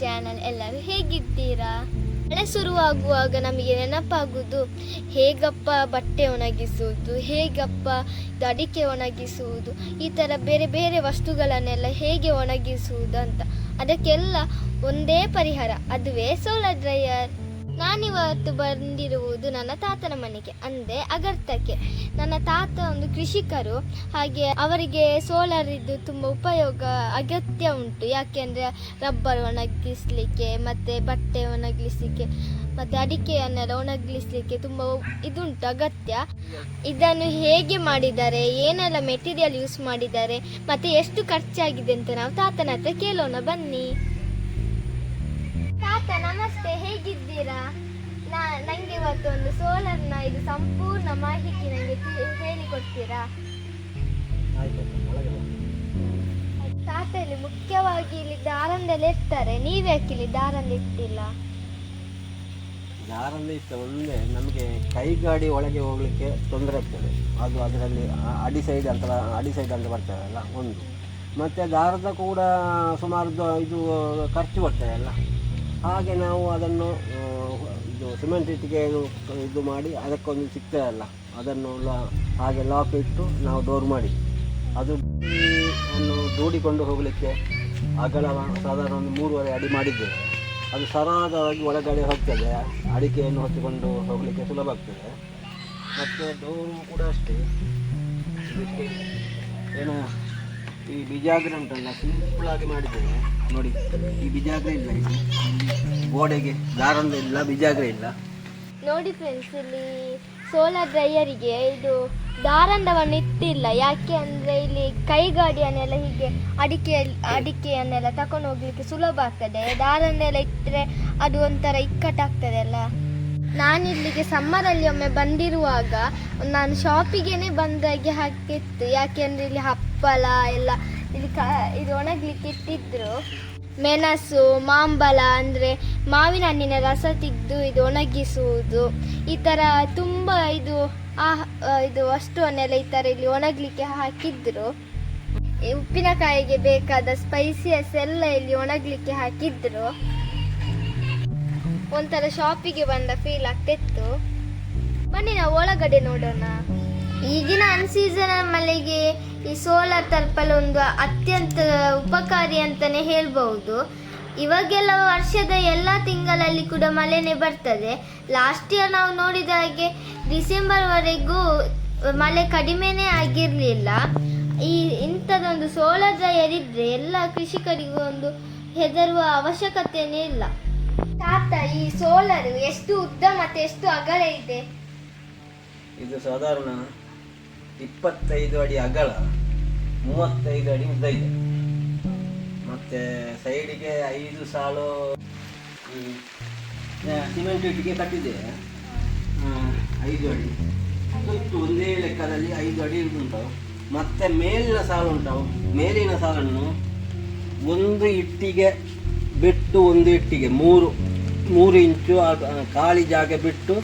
Channel ಎಲ್ಲರೂ ಹೇಗಿದ್ದೀರಾ? ಮಳೆ ಶುರುವಾಗುವಾಗ ನಮಗೆ ನೆನಪಾಗುವುದು, ಹೇಗಪ್ಪ ಬಟ್ಟೆ ಒಣಗಿಸುವುದು, ಹೇಗಪ್ಪ ಇದು ಅಡಿಕೆ ಒಣಗಿಸುವುದು, ಈ ಥರ ಬೇರೆ ಬೇರೆ ವಸ್ತುಗಳನ್ನೆಲ್ಲ ಹೇಗೆ ಒಣಗಿಸುವುದು ಅಂತ. ಅದಕ್ಕೆಲ್ಲ ಒಂದೇ ಪರಿಹಾರ, ಅದುವೇ ಸೋಲಾರ್ ಡ್ರೈಯರ್ ನಾನಿವತ್ತು ಬಂದಿರುವುದು ನನ್ನ ತಾತನ ಮನೆಗೆ, ಅಂದರೆ ಅಗರ್ತಕ್ಕೆ. ನನ್ನ ತಾತ ಒಂದು ಕೃಷಿಕರು, ಹಾಗೆ ಅವರಿಗೆ ಸೋಲಾರ್ ಇದ್ದು ತುಂಬ ಉಪಯೋಗ, ಅಗತ್ಯ ಉಂಟು. ಯಾಕೆಂದರೆ ರಬ್ಬರ್ ಒಣಗಿಸ್ಲಿಕ್ಕೆ, ಮತ್ತು ಬಟ್ಟೆ ಒಣಗಿಸ್ಲಿಕ್ಕೆ, ಮತ್ತು ಅಡಿಕೆಯನ್ನೆಲ್ಲ ಒಣಗಿಸ್ಲಿಕ್ಕೆ ತುಂಬ ಇದುಂಟು ಅಗತ್ಯ. ಇದನ್ನು ಹೇಗೆ ಮಾಡಿದ್ದಾರೆ ಏನೆಲ್ಲ ಮೆಟೀರಿಯಲ್ ಯೂಸ್ ಮಾಡಿದ್ದಾರೆ ಮತ್ತು ಎಷ್ಟು ಖರ್ಚಾಗಿದೆ ಅಂತ ನಾವು ತಾತನ ಹತ್ರ ಕೇಳೋಣ. ಬನ್ನಿ. ಹೇಗಿದ್ದೀರಾ ನಾ ನನಗೆ ಇವತ್ತು ಒಂದು ಸೋಲಾರ್ನ ಇದು ಸಂಪೂರ್ಣ ಮಾಹಿತಿ ನನಗೆ ಹೇಳಿಕೊಡ್ತೀರಾ? ತಾತೆಯಲ್ಲಿ ಮುಖ್ಯವಾಗಿ ಇಲ್ಲಿ ದಾರಂದಲ್ಲಿ ಇರ್ತಾರೆ. ನೀವ್ಯಾಕೆ ಇಲ್ಲಿ ದಾರಂದ ಇಟ್ಟಿಲ್ಲ? ದಾರಂದ ಇಷ್ಟ ಒಂದೇ ನಮಗೆ ಕೈಗಾಡಿ ಒಳಗೆ ಹೋಗ್ಲಿಕ್ಕೆ ತೊಂದರೆ ಆಗ್ತದೆ. ಅದು ಅದರಲ್ಲಿ ಅಡಿ ಸೈಡ್ ಅಂತ ಅಡಿ ಸೈಡ್ ಅಂತ ಬರ್ತದಲ್ಲ ಒಂದು. ಮತ್ತು ದಾರದ ಕೂಡ ಸುಮಾರು ಇದು ಖರ್ಚು ಬರ್ತದೆ ಅಲ್ಲ ಹಾಗೆ ನಾವು ಅದನ್ನು ಇದು ಸಿಮೆಂಟ್ ಇಟ್ಟಿಗೆ ಇದು ಮಾಡಿ ಅದಕ್ಕೊಂದು ಸಿಗ್ತದಲ್ಲ ಅದನ್ನು ಹಾಗೆ ಲಾಕ್ ಇಟ್ಟು ನಾವು ಡೋರ್ ಮಾಡಿ. ಅದು ಅನ್ನು ದೂಡಿಕೊಂಡು ಹೋಗಲಿಕ್ಕೆ ಅಗಲ ಸಾಧಾರಣ ಒಂದು ಮೂರುವರೆ ಅಡಿ ಮಾಡಿದ್ದೇವೆ. ಅದು ಸರಾಗವಾಗಿ ಒಳಗಡೆ ಹೋಗ್ತದೆ, ಅಡಿಕೆಯನ್ನು ಹೊತ್ತುಕೊಂಡು ಹೋಗಲಿಕ್ಕೆ ಸುಲಭ ಆಗ್ತದೆ. ಮತ್ತು ಡೋರು ಕೂಡ ಅಷ್ಟೇ. ಏನು ಈ ಬಿಜಾಗ್ರ ಉಂಟಲ್ಲ ಆಗಿ ಮಾಡಿದ್ದೇವೆ ನೋಡಿ, ಈ ಬಿಜಾಗ್ರ ಇಲ್ಲ ಇಲ್ಲಿ ಗೋಡೆಗೆ, ದಾರಂದ ಇಲ್ಲ, ಬಿಜಾಗ್ರ ಇಲ್ಲ. ನೋಡಿ ಫ್ರೆಂಡ್ಸ್ ಇಲ್ಲಿ ಸೋಲಾರ್ ಡ್ರೈಯರಿಗೆ ಇದು ದಾರಂದವನ್ನು ಇಟ್ಟಿಲ್ಲ. ಯಾಕೆ ಅಂದರೆ ಇಲ್ಲಿ ಕೈಗಾಡಿಯನ್ನೆಲ್ಲ ಹೀಗೆ ಅಡಿಕೆ, ಅಡಿಕೆಯನ್ನೆಲ್ಲ ತಕೊಂಡು ಹೋಗ್ಲಿಕ್ಕೆ ಸುಲಭ ಆಗ್ತದೆ. ದಾರಂದೆಲ್ಲ ಇಟ್ಟರೆ ಅದು ಒಂಥರ ಇಕ್ಕಟ್ಟಾಗ್ತದೆ ಅಲ್ಲ? ನಾನಿಲ್ಲಿಗೆ ಸಮ್ಮರಲ್ಲಿ ಒಮ್ಮೆ ಬಂದಿರುವಾಗ ನಾನು ಶಾಪಿಗೆನೆ ಬಂದಾಗೆ ಹಾಕಿತ್ತು. ಯಾಕೆಂದ್ರೆ ಇಲ್ಲಿ ಹಪ್ಪಳ ಎಲ್ಲ ಇಲ್ಲಿ ಕ, ಇದು ಒಣಗ್ಲಿಕ್ಕೆ ಇಟ್ಟಿದ್ರು. ಮೆಣಸು, ಮಾಂಬಲ ಅಂದರೆ ಮಾವಿನ ಹಣ್ಣಿನ ರಸ ತೆಗೆದು ಇದು ಒಣಗಿಸುವುದು. ಈ ಥರ ತುಂಬ ಇದು ಆ ಇದು ವಸ್ತುವನ್ನೆಲ್ಲ ಈ ಥರ ಇಲ್ಲಿ ಒಣಗಲಿಕ್ಕೆ ಹಾಕಿದ್ರು. ಉಪ್ಪಿನಕಾಯಿಗೆ ಬೇಕಾದ ಸ್ಪೈಸಿಯಸ್ ಎಲ್ಲ ಇಲ್ಲಿ ಒಣಗಲಿಕ್ಕೆ ಹಾಕಿದ್ರು. ಒಂಥರ ಶಾಪಿಗೆ ಬಂದ ಫೀಲ್ ಆಗ್ತಿತ್ತು. ಬನ್ನಿ ನಾವು ಒಳಗಡೆ ನೋಡೋಣ. ಈಗಿನ ಅನ್ಸೀಸನ್ ಮಳೆಗೆ ಈ ಸೋಲಾರ್ ತರ್ಪಲ್ ಒಂದು ಅತ್ಯಂತ ಉಪಕಾರಿ ಅಂತಾನೆ ಹೇಳ್ಬಹುದು. ಇವಾಗೆಲ್ಲ ವರ್ಷದ ಎಲ್ಲ ತಿಂಗಳಲ್ಲಿ ಕೂಡ ಮಳೆನೇ ಬರ್ತದೆ. ಲಾಸ್ಟ್ ಇಯರ್ ನಾವು ನೋಡಿದ ಹಾಗೆ ಡಿಸೆಂಬರ್ವರೆಗೂ ಮಳೆ ಕಡಿಮೆನೇ ಆಗಿರಲಿಲ್ಲ. ಈ ಇಂಥದ್ದೊಂದು ಸೋಲಾರ್ ಡ್ರೈಯರ್ ಇದ್ರೆ ಎಲ್ಲ ಕೃಷಿಕರಿಗೂ ಒಂದು ಹೆದರುವ ಅವಶ್ಯಕತೆಯೇ ಇಲ್ಲ. ತಾತ, ಈ ಸೋಲಾರ್ ಎಷ್ಟು ಉದ್ದ ಮತ್ತೆ ಎಷ್ಟು ಅಗಲ ಇದೆ? ಇದು ಸಾಧಾರಣ ಇಪ್ಪತ್ತೈದು ಅಡಿ ಅಗಲ, ಮೂವತ್ತೈದು ಅಡಿ ಉದ್ದ ಇದೆ. ಮತ್ತೆ ಸೈಡಿಗೆ ಐದು ಸಾಲು ಸಿಮೆಂಟ್ ಇಟ್ಟಿಗೆ ಕಟ್ಟಿದೆ. ಐದು ಅಡಿ. ಸುತ್ತು ಒಂದೇ ಲೆಕ್ಕದಲ್ಲಿ ಐದು ಅಡಿ ಉಂಟು. ಮತ್ತೆ ಮೇಲಿನ ಸಾಲು ಉಂಟು. ಮೇಲಿನ ಸಾಲನ್ನು ಒಂದು ಇಟ್ಟಿಗೆ ಬಿಟ್ಟು ಒಂದು ಇಟ್ಟಿಗೆ, ಮೂರು ಮೂರು ಇಂಚು ಖಾಲಿ ಜಾಗ ಬಿಟ್ಟು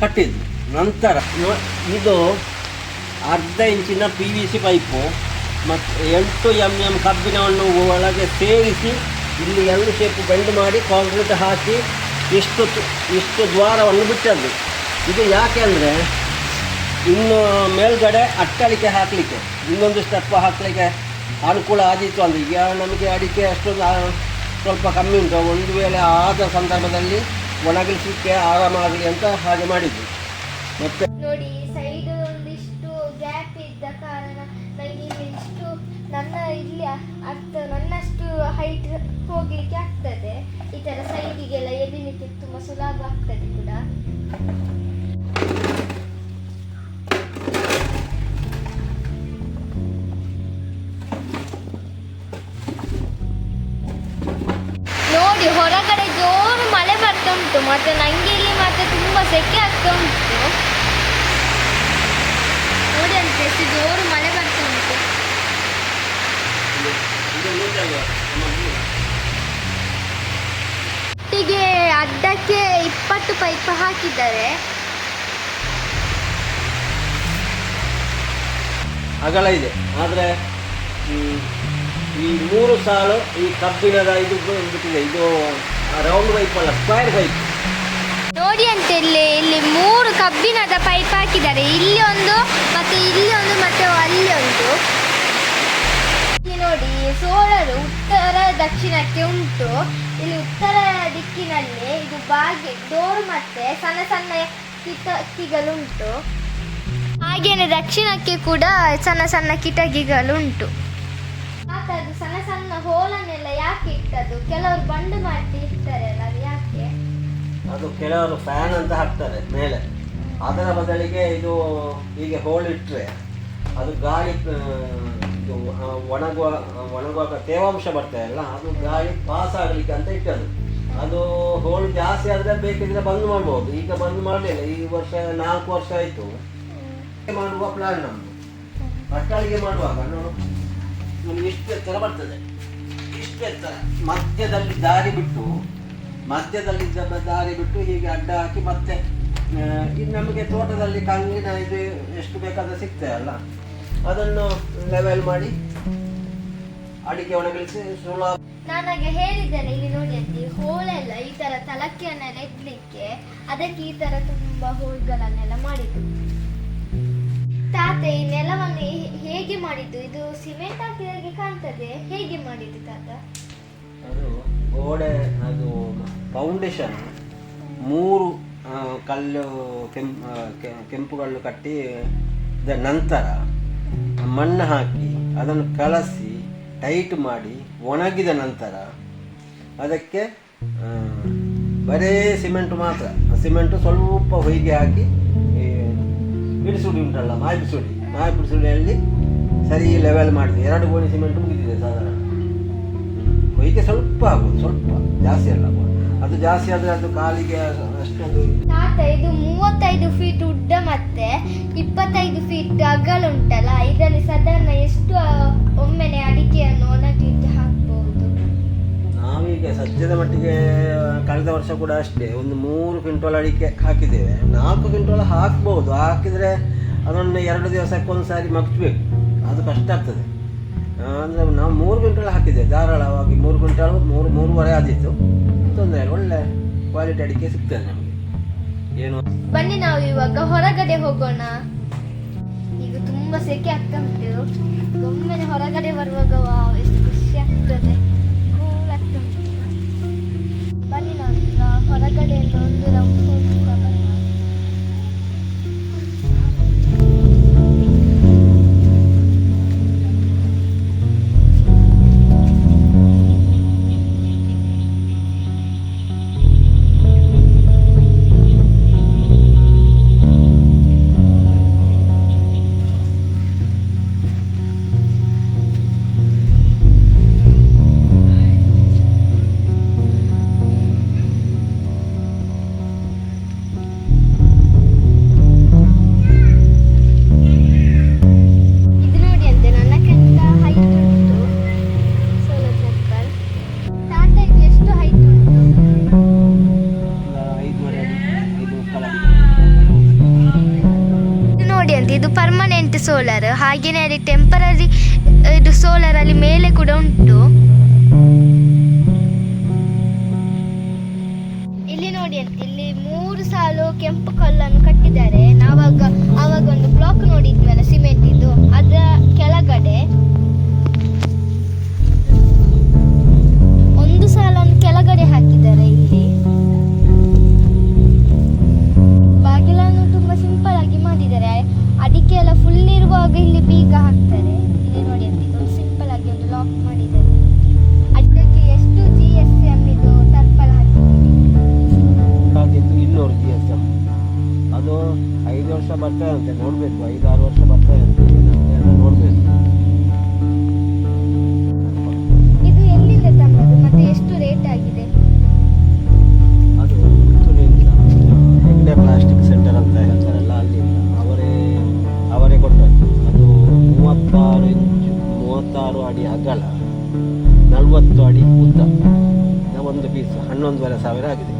ಕಟ್ಟಿದ್ದು ನಂತರ ಇದು ಅರ್ಧ ಇಂಚಿನ ಪಿ ವಿ ಸಿ ಪೈಪು ಮತ್ತು ಎಂಟು ಎಂ ಎಂ ಕಬ್ಬಿಣವನ್ನು ಒಳಗೆ ಸೇರಿಸಿ ಇಲ್ಲಿ ಎರಡು ಶೇಪು ಬೆಂಡ್ ಮಾಡಿ ಕಾಂಕ್ರೀಟ್ ಹಾಕಿ ಇಷ್ಟು ಇಷ್ಟು ದ್ವಾರವನ್ನು ಬಿಟ್ಟದ್ದು. ಇದು ಯಾಕೆ ಅಂದರೆ ಇನ್ನು ಮೇಲ್ಗಡೆ ಅಟ್ಟಲಿಕೆ ಹಾಕಲಿಕ್ಕೆ, ಇನ್ನೊಂದು ಸ್ಟೆಪ್ ಹಾಕಲಿಕ್ಕೆ ಅನುಕೂಲ ಆದಿತ್ತು ಅಂದರೆ ಈಗ ನಮಗೆ ಅಡಿಕೆ ಅಷ್ಟೊಂದು ಸ್ವಲ್ಪ ಕಮ್ಮಿ ಉಂಟು. ಒಂದು ವೇಳೆ ಆದ ಸಂದರ್ಭದಲ್ಲಿ ಒಣಗಿಸಲಿಕ್ಕೆ ಆರಾಮಾಗಲಿ ಅಂತ ಹಾಗೆ ಮಾಡಿದ್ದು ಮತ್ತೆ ನೋಡಿ ಸೈಡ್ ಒಂದಿಷ್ಟು ಗ್ಯಾಪ್ ಇದ್ದ ಕಾರಣ ನನಗೆ ಇಷ್ಟು ನನ್ನ ಇಲ್ಲಿ ಅರ್ಥ, ನನ್ನಷ್ಟು ಹೈಟ್ ಹೋಗ್ಲಿಕ್ಕೆ ಆಗ್ತದೆ. ಈ ತರ ಸೈಡಿಗೆಲ್ಲ ಎಳಿಲಿಕ್ಕೆ ತುಂಬಾ ಸುಲಭ ಆಗ್ತದೆ ಕೂಡ. ಮತ್ತೆ ನಂಗೆ ಇಲ್ಲಿ ಮತ್ತೆ ತುಂಬಾ ಸೆಕೆ ಆಗ್ತಾ ಉಂಟು. ನೋಡಿ ಅಂತ ಎಷ್ಟು ಜೋರು ಮಳೆ ಬರ್ತಾ ಉಂಟು. ಒಟ್ಟಿಗೆ ಅಡ್ಡಕ್ಕೆ ಇಪ್ಪತ್ತು ಪೈಪ್ ಹಾಕಿದ್ದಾರೆ. ಅಗಲ ಇದೆ, ಆದರೆ ಈ ಮೂರು ಸಾಲು ಈ ಕಬ್ಬಿಣದ ಇದು ಬಿಟ್ಟಿದೆ ಇದು ರೌಂಡ್ ಪೈಪ್ ಅಲ್ಲ ಸ್ಕ್ವೇರ್ ಪೈಪ್ ಅಂತ ಇಲ್ಲಿ ಇಲ್ಲಿ ಮೂರು ಕಬ್ಬಿಣದ ಪೈಪ್ ಹಾಕಿದ್ದಾರೆ. ಇಲ್ಲಿ ಒಂದು ಮತ್ತೆ ಇಲ್ಲಿ ಒಂದು ಮತ್ತೆ ಅಲ್ಲಿ ಒಂದು. ಇಲ್ಲಿ ನೋಡಿ, ಸೋಳರು ಉತ್ತರ ದಕ್ಷಿಣಕ್ಕೆ ಉಂಟು. ಇಲ್ಲಿ ಉತ್ತರ ದಿಕ್ಕಿನಲ್ಲಿ ಇದು ಬಾಗಿ, ಡೋರ್ ಮತ್ತೆ ಸಣ್ಣ ಸಣ್ಣ ಕಿಟಕಿಗಳುಂಟು ಹಾಗೇನೆ ದಕ್ಷಿಣಕ್ಕೆ ಕೂಡ ಸಣ್ಣ ಸಣ್ಣ ಕಿಟಕಿಗಳುಂಟು ಸಣ್ಣ ಸಣ್ಣ ಹೋಲನ್ನೆಲ್ಲ ಯಾಕೆ ಇಟ್ಟದ್ದು? ಕೆಲವರು ಬಂಡು ಮಾಡಿ ಇರ್ತಾರಲ್ಲ ಅದು ಕೆಲವರು ಫ್ಯಾನ್ ಅಂತ ಹಾಕ್ತಾರೆ ಮೇಲೆ. ಅದರ ಬದಲಿಗೆ ಇದು ಹೀಗೆ ಹೋಲ್ ಇಟ್ಟರೆ ಅದು ಗಾಳಿ ಇದು ಒಣಗುವ, ಒಣಗುವಾಗ ತೇವಾಂಶ ಬರ್ತಾ ಇಲ್ಲ. ಅದು ಗಾಳಿ ಪಾಸ್ ಆಗಲಿಕ್ಕೆ ಅಂತ ಇಟ್ಟದು ಅದು ಹೋಲ್ ಜಾಸ್ತಿ ಆದರೆ ಬೇಕಿದ್ರೆ ಬಂದ್ ಮಾಡ್ಬೋದು. ಈಗ ಬಂದ್ ಮಾಡಲಿಲ್ಲ. ಈ ವರ್ಷ ನಾಲ್ಕು ವರ್ಷ ಆಯಿತು. ಮಾಡುವ ಪ್ಲಾನ್ ನಮ್ಮದು ಮಕ್ಕಳಿಗೆ ಮಾಡುವಾಗ ನೋಡು. ನಮ್ಗೆ ಇಷ್ಟು ಎತ್ತರ ಬರ್ತದೆ. ಇಷ್ಟು ಎತ್ತರ. ಮಧ್ಯದಲ್ಲಿ ದಾರಿ ಬಿಟ್ಟು ಮಧ್ಯದಲ್ಲಿ ಇದ್ದ ದಾರಿ ಬಿಟ್ಟು ಹೀಗೆ ಅಡ್ಡ ಹಾಕಿ ಮತ್ತೆ ಇದು ನಮಗೆ ತೋಟದಲ್ಲಿ ಕಂಗಿನ ಇದು ಎಷ್ಟು ಬೇಕಾದ್ರೆ ಸಿಗ್ತದೆ ಅಲ್ಲ? ಅದನ್ನು ಲೆವೆಲ್ ಮಾಡಿ ಅಡಿಕೆ ಒಣಗಿಸಿ ಸುಲಭ ನನಗೆ ಹೇಳಿದ್ದೇನೆ ಇಲ್ಲಿ ನೋಡಿ ಹೋಳೆ ಹೋಳೆಲ್ಲ ಈ ತರ ತಲಕೆಯನ್ನೆಲ್ಲ ಇಡ್ಲಿಕ್ಕೆ ಅದಕ್ಕೆ ಈ ತರ ತುಂಬಾ ಹೋಳ್ಗಳನ್ನೆಲ್ಲ ಮಾಡಿದ್ದು. ತಾತ ಈ ನೆಲವನ್ನು ಹೇಗೆ ಮಾಡಿದ್ದು? ಇದು ಸಿಮೆಂಟ್ ಹಾಕಿದಾಗೆ ಕಾಣ್ತದೆ ಹೇಗೆ ಮಾಡಿದ್ದು ತಾತ? ಅದು ಗೋಡೆ ಅದು ಫೌಂಡೇಶನ್. ಮೂರು ಕಲ್ಲು, ಕೆಂಪು ಕೆಂಪು ಕಲ್ಲು ಕಟ್ಟಿ ನಂತರ ಮಣ್ಣು ಹಾಕಿ, ಅದನ್ನು ಕಲಸಿ, ಟೈಟ್ ಮಾಡಿ, ಒಣಗಿದ ನಂತರ ಅದಕ್ಕೆ ಬರೇ ಸಿಮೆಂಟ್ ಮಾತ್ರ. ಸಿಮೆಂಟು ಸ್ವಲ್ಪ ಹೊಯ್ಗೆ ಹಾಕಿ ಬಿಡಿಸುಡಿ ಉಂಟಲ್ಲ ಮಾಯಿ ಬಿಡಿಸುಡಿ ಮಾಯಿ ಬಿಡಿಸುಡಿಯಲ್ಲಿ ಸರಿ ಲೆವೆಲ್ ಮಾಡಿದೆ. ಎರಡು ಗೋಣಿ ಸಿಮೆಂಟ್ ಮುಗಿದಿದೆ ಸಾಧಾರಣ. ಹೊಯ್ಗೆ ಸ್ವಲ್ಪ ಆಗೋದು, ಸ್ವಲ್ಪ, ಜಾಸ್ತಿ ಅಲ್ಲ ಅದು ಜಾಸ್ತಿ ಆದರೆ ಅದು ಕಾಲಿಗೆ ಅಷ್ಟೊಂದು ತಾತ ಇದು ಮೂವತ್ತೈದು ಫೀಟ್ ಉದ್ದ ಮತ್ತೆ ಇಪ್ಪತ್ತೈದು ಫೀಟ್ ಅಗಲ ಉಂಟಲ್ಲ ಇದರಲ್ಲಿ ಸಾಧಾರಣ ಎಷ್ಟು ಒಮ್ಮೆಲೆ ಒಮ್ಮೆನೆ ಅಡಿಕೆಯನ್ನು ಒಣಗಿದ್ದು ಹಾಕ್ಬಹುದು ನಾವೀಗ ಸದ್ಯದ ಮಟ್ಟಿಗೆ ಕಳೆದ ವರ್ಷ ಕೂಡ ಅಷ್ಟೇ ಒಂದು ಮೂರು ಕ್ವಿಂಟಲ್ ಅಡಿಕೆ ಹಾಕಿದ್ದೇವೆ. ನಾಲ್ಕು ಕ್ವಿಂಟಲ್ ಹಾಕ್ಬೋದು ಹಾಕಿದರೆ ಅದನ್ನು ಎರಡು ದಿವಸಕ್ಕೊಂದು ಸಾರಿ ಮಗ್ಚಬೇಕು. ಅದು ಕಷ್ಟ ಆಗ್ತದೆ. ಅಂದರೆ ನಾವು ಮೂರು ಕ್ವಿಂಟಲ್ ಹಾಕಿದ್ದೆ ಧಾರಾಳವಾಗಿ ಮೂರು ಕ್ವಿಂಟಲ್, ಮೂರು, ಮೂರುವರೆ ಆದಿತ್ತು ತೊಂದರೆ ಒಳ್ಳೆ ಕ್ವಾಲಿಟಿ ಅಡಿಕೆ ಸಿಗ್ತದೆ ನಮಗೆ. ಏನು? ಬನ್ನಿ ನಾವು ಇವಾಗ ಹೊರಗಡೆ ಹೋಗೋಣ. ಈಗ ತುಂಬಾ ಸೆಕೆ ಆಗ್ತಾ ಉಂಟು. ಒಮ್ಮೆ ಹೊರಗಡೆ ಬರುವಾಗ ಪರ್ಮನೆಂಟ್ ಸೋಲಾರ್. ಹಾಗೇನೆ ಅಲ್ಲಿ ಟೆಂಪರರಿ ಇದು ಸೋಲಾರ್ ಅಲ್ಲಿ ಮೇಲೆ ಕೂಡ ಉಂಟು. ಇಲ್ಲಿ ನೋಡಿ ಅಂತ, ಇಲ್ಲಿ ಮೂರು ಸಾಲು ಕೆಂಪು ಕಲ್ಲನ್ನು ಕಟ್ಟಿದ್ದಾರೆ. ನಾವಾಗ ಅವಾಗ ಒಂದು ಬ್ಲಾಕ್ ನೋಡಿದ್ವಲ್ಲ ಸಿಮೆಂಟ್ ಬರ್ತದೆ ಅಂತೆ ನೋಡಬೇಕು. ಆರು ವರ್ಷ ಬರ್ತಾ ಅಂತೆ ಏನಂತೆ ನೋಡಬೇಕು. ಇದು ಎಲ್ಲಿಂದ ತಂದದ್ದು ಮತ್ತೆ ಎಷ್ಟು ರೇಟ್ ಆಗಿದೆ? ಅದು ಪುತ್ತೂರಿನಿಂದ ಹೆಗ್ಡೆ ಪ್ಲಾಸ್ಟಿಕ್ ಸೆಂಟರ್ ಅಂತ ಹೇಳ್ತಾರಲ್ಲ ಅಲ್ಲಿಂದ ಅವರೇ ಅವರೇ ಕೊಟ್ಟದ್ದು. ಅದು ಮೂವತ್ತಾರು ಇಂಚು ಮೂವತ್ತಾರು ಅಡಿ ಅಗಲ ನಲವತ್ತು ಅಡಿ ಉದ್ದ. ಒಂದು ಪೀಸ್ ಹನ್ನೊಂದುವರೆ ಸಾವಿರ ಆಗಿದೆ.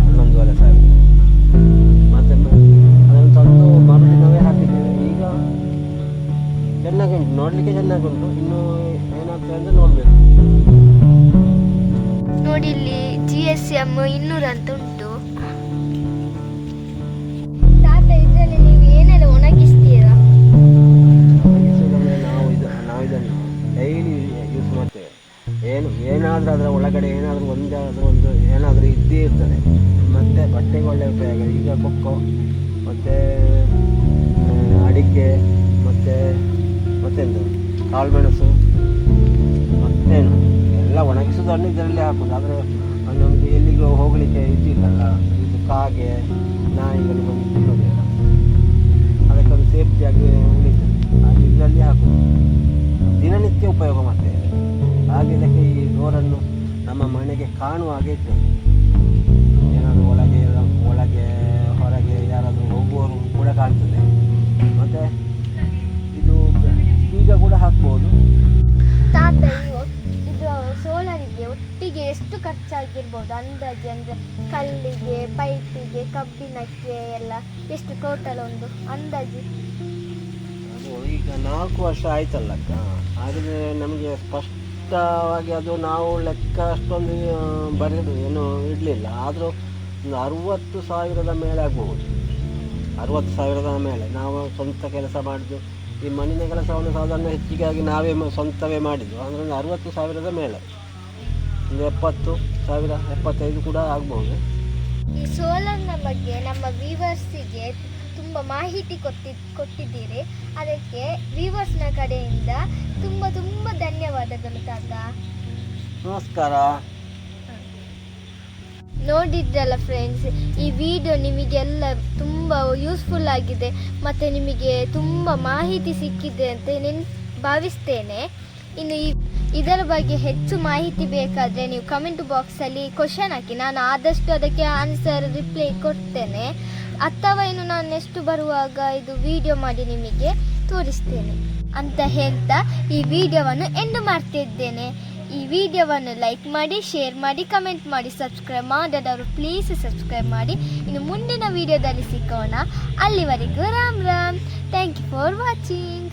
ಹನ್ನೊಂದುವರೆ ಸಾವಿರ. ನೋಡಲಿಕ್ಕೆ ಚೆನ್ನಾಗಿ ಉಂಟು ಇನ್ನು ಏನಾಗ್ತದೆ ಅಂತ ನೋಡಬೇಕು. ನೋಡಿ ಇಲ್ಲಿ ಜಿ ಎಸ್ ಎಂ ಇನ್ನೂರು ಅಂತ ಉಂಟು. ತಾತ ಇದರಲ್ಲಿ ನೀವು ಏನೆಲ್ಲ ಒಣಗಿಸ್ತೀರಾ? ನಾವು ಇದು ನಾವು ಇದನ್ನು ಡೈಲಿ ಯೂಸ್ ಮಾಡ್ತೇವೆ. ಏನು ಏನಾದರೂ ಅದರ ಒಳಗಡೆ ಏನಾದರೂ ಒಂದಾದರೂ ಒಂದು ಏನಾದರೂ ಇದ್ದೇ ಇರ್ತದೆ. ಮತ್ತೆ ಬಟ್ಟೆಗೆ ಒಳ್ಳೆ ಉಪಯೋಗ ಈಗ ಕೊಕ್ಕೋ ಮತ್ತು ಕಾಳುಮೆಣಸು ಮತ್ತೇನು ಎಲ್ಲ ಒಣಗಿಸೋದನ್ನು ಇದರಲ್ಲಿ ಹಾಕೋದು. ಆದರೆ ನಮಗೆ ಎಲ್ಲಿಗೂ ಹೋಗಲಿಕ್ಕೆ ಇದಿಲ್ಲಲ್ಲ ಇದು ಕಾಗೆ, ನಾಯಿಗಳು ಬಂದು ತಿನ್ನೋದಿಲ್ಲ ಅದಕ್ಕೊಂದು ಸೇಫ್ಟಿಯಾಗಿ ಉಳಿತದೆ ಹಾಗೆ ಇದರಲ್ಲಿ ಹಾಕೋದು. ದಿನನಿತ್ಯ ಉಪಯೋಗ ಮಾಡ್ತೇವೆ ಹಾಗೆ ಇದಕ್ಕೆ ಈ ಡೋರನ್ನು ನಮ್ಮ ಮನೆಗೆ ಕಾಣುವ ಹಾಗೆ ಇತ್ತು ಏನಾದರೂ ಒಳಗೆ ಒಳಗೆ, ಹೊರಗೆ ಯಾರಾದರೂ ಹೋಗುವವರು ಕೂಡ ಕಾಣ್ತದೆ. ಖರ್ಚಾಗಿರ್ಬೋದು ಅಂದಾಜು ಅಂದರೆ ಕಲ್ಲಿಗೆ, ಪೈಪಿಗೆ ಕಬ್ಬಿನಕ್ಕೆ ಎಲ್ಲ ಎಷ್ಟು ಟೋಟಲ್ ಒಂದು ಅಂದಾಜು? ಅದು ಈಗ ನಾಲ್ಕು ವರ್ಷ ಆಯ್ತಲ್ಲ ಅಕ್ಕ. ಹಾಗಾದರೆ ನಮಗೆ ಸ್ಪಷ್ಟವಾಗಿ ಅದು ನಾವು ಲೆಕ್ಕ ಅಷ್ಟೊಂದು ಬರೆದು ಏನು ಇಡಲಿಲ್ಲ. ಆದರೂ ಒಂದು ಅರುವತ್ತು ಸಾವಿರದ ಮೇಲೆ ಆಗ್ಬೋದು. ಅರುವತ್ತು ಸಾವಿರದ ಮೇಲೆ. ನಾವು ಸ್ವಂತ ಕೆಲಸ ಮಾಡಿದ್ದು. ಈ ಮಣ್ಣಿನ ಕೆಲಸವನ್ನು ಸಾಧಾರಣ ಹೆಚ್ಚಿಗಾಗಿ ನಾವೇ ಸ್ವಂತವೇ ಮಾಡಿದ್ದು. ಅಂದರೆ ಒಂದು ಅರುವತ್ತು ಸಾವಿರದ ಮೇಲೆ. ಒಂದು ಎಪ್ಪತ್ತು ಸಾವಿರ ಎಪ್ಪತ್ತೈದು ಕೂಡ ಆಗ್ಬೋದು. ಈ ಸೋಲಾರ್ನ ಬಗ್ಗೆ ನಮ್ಮ ವ್ಯೂವರ್ಸಿಗೆ ತುಂಬ ಮಾಹಿತಿ ಕೊಟ್ಟಿ ಕೊಟ್ಟಿದ್ದೀರಿ. ಅದಕ್ಕೆ ವ್ಯೂವರ್ಸ್ನ ಕಡೆಯಿಂದ ತುಂಬ ತುಂಬ ಧನ್ಯವಾದಗಳು ತಾತ. ನಮಸ್ಕಾರ. ನೋಡಿದ್ರಲ್ಲ ಫ್ರೆಂಡ್ಸ್ ಈ ವಿಡಿಯೋ ನಿಮಗೆಲ್ಲ ತುಂಬ ಯೂಸ್ಫುಲ್ ಆಗಿದೆ ಮತ್ತು ನಿಮಗೆ ತುಂಬ ಮಾಹಿತಿ ಸಿಕ್ಕಿದೆ ಅಂತ ನೆನ್ ಭಾವಿಸ್ತೇನೆ. ಇನ್ನು ಈ ಇದರ ಬಗ್ಗೆ ಹೆಚ್ಚು ಮಾಹಿತಿ ಬೇಕಾದರೆ ನೀವು ಕಮೆಂಟ್ ಬಾಕ್ಸಲ್ಲಿ ಕ್ವಶನ್ ಹಾಕಿ. ನಾನು ಆದಷ್ಟು ಅದಕ್ಕೆ ಆನ್ಸರ್ ರಿಪ್ಲೈ ಕೊಡ್ತೇನೆ. ಅಥವಾ ಇನ್ನು ನಾನು ನೆಕ್ಸ್ಟ್ ಬರುವಾಗ ಇದು ವಿಡಿಯೋ ಮಾಡಿ ನಿಮಗೆ ತೋರಿಸ್ತೇನೆ. ಅಂತ ಹೇಳ್ತಾ ಈ ವಿಡಿಯೋವನ್ನು ಎಂಡ್ ಮಾಡ್ತಿದ್ದೇನೆ ಈ ವಿಡಿಯೋವನ್ನು ಲೈಕ್ ಮಾಡಿ ಶೇರ್ ಮಾಡಿ ಕಮೆಂಟ್ ಮಾಡಿ ಸಬ್ಸ್ಕ್ರೈಬ್ ಮಾಡದವರು ಪ್ಲೀಸ್ ಸಬ್ಸ್ಕ್ರೈಬ್ ಮಾಡಿ. ಇನ್ನು ಮುಂದಿನ ವಿಡಿಯೋದಲ್ಲಿ ಸಿಕ್ಕೋಣ ಅಲ್ಲಿವರೆಗೂ Ram Ram. Thank you for watching